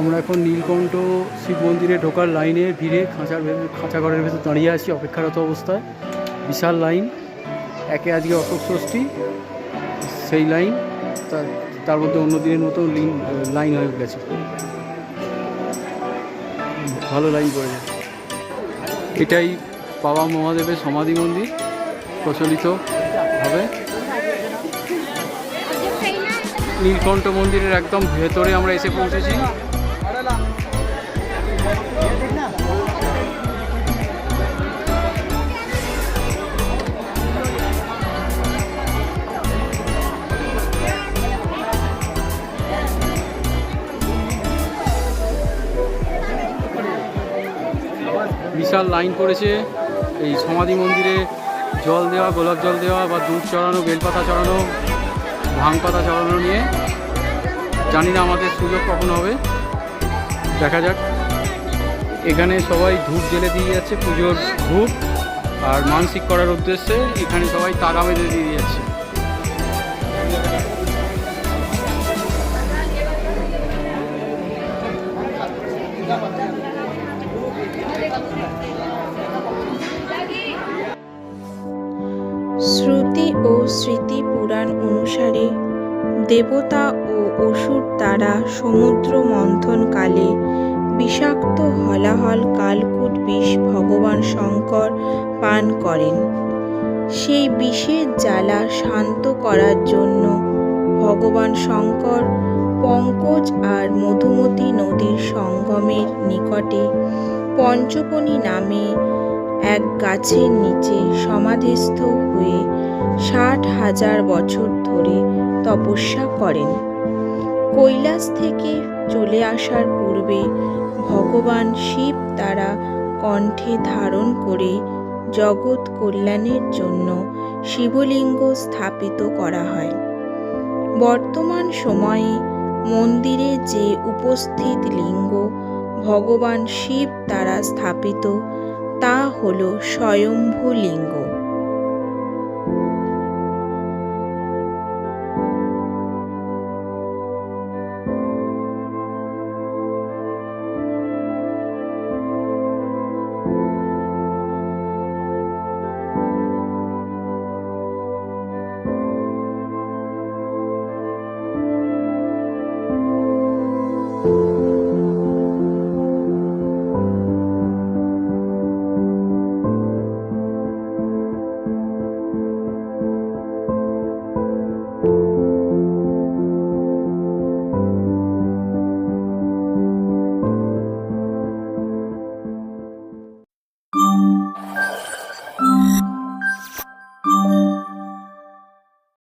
আমরা এখন নীলকণ্ঠ শিব মন্দিরে ঢোকার লাইনে ভিড়ে খাঁচার খাঁচা ঘরের ভেতর দাঁড়িয়ে আছি অপেক্ষারত অবস্থায়। বিশাল লাইন, একে আজকে অশোক ষষ্ঠী সেই লাইন, তার মধ্যে অন্য দিনের মতো লাইন হয়ে গেছে। ভালো লাইন পড়ে এটাই বাবা মহাদেবের সমাধি মন্দির, প্রচলিত হবে নীলকণ্ঠ মন্দিরের একদম ভেতরে আমরা এসে পৌঁছেছি। বিশাল লাইন পড়েছে এই সমাধি মন্দিরে জল দেওয়া, গোলাপ জল দেওয়া বা দুধ চড়ানো, বেলপাতা চড়ানো ভাং পাতা চড়ানো নিয়ে জানি না আমাদের সুযোগ কখন হবে। দেখা যাক। এখানে সবাই ধূপ জেলে দিয়ে যাচ্ছে, পুজোর ধূপ আর মানসিক করার উদ্দেশ্যে এখানে সবাই তাগা বেঁধে দিয়ে যাচ্ছে। শ্রুতি ও স্মৃতি পুরাণ অনুসারে দেবতা ও অসুর দ্বারা সমুদ্র মন্থনকালে বিষাক্ত হলাহল কালকুট বিষ ভগবান শঙ্কর পান করেন। সেই বিষের জ্বালা শান্ত করার জন্য ভগবান শঙ্কর পঙ্কজ আর মধুমতি নদীর সঙ্গমের নিকটে পঞ্চকণি নামে এক গাছের নিচে সমাধিস্থ হয়ে ষাট হাজার বছর ধরে তপস্যা করেন। কৈলাস থেকে চলে আসার পূর্বে ভগবান শিব তারা কণ্ঠে ধারণ করে জগৎ কল্যাণের জন্য শিবলিঙ্গ স্থাপিত করা হয়। বর্তমান সময়ে মন্দিরে যে উপস্থিত লিঙ্গ ভগবান শিব দ্বারা স্থাপিত তা হল স্বয়ম্ভু লিঙ্গ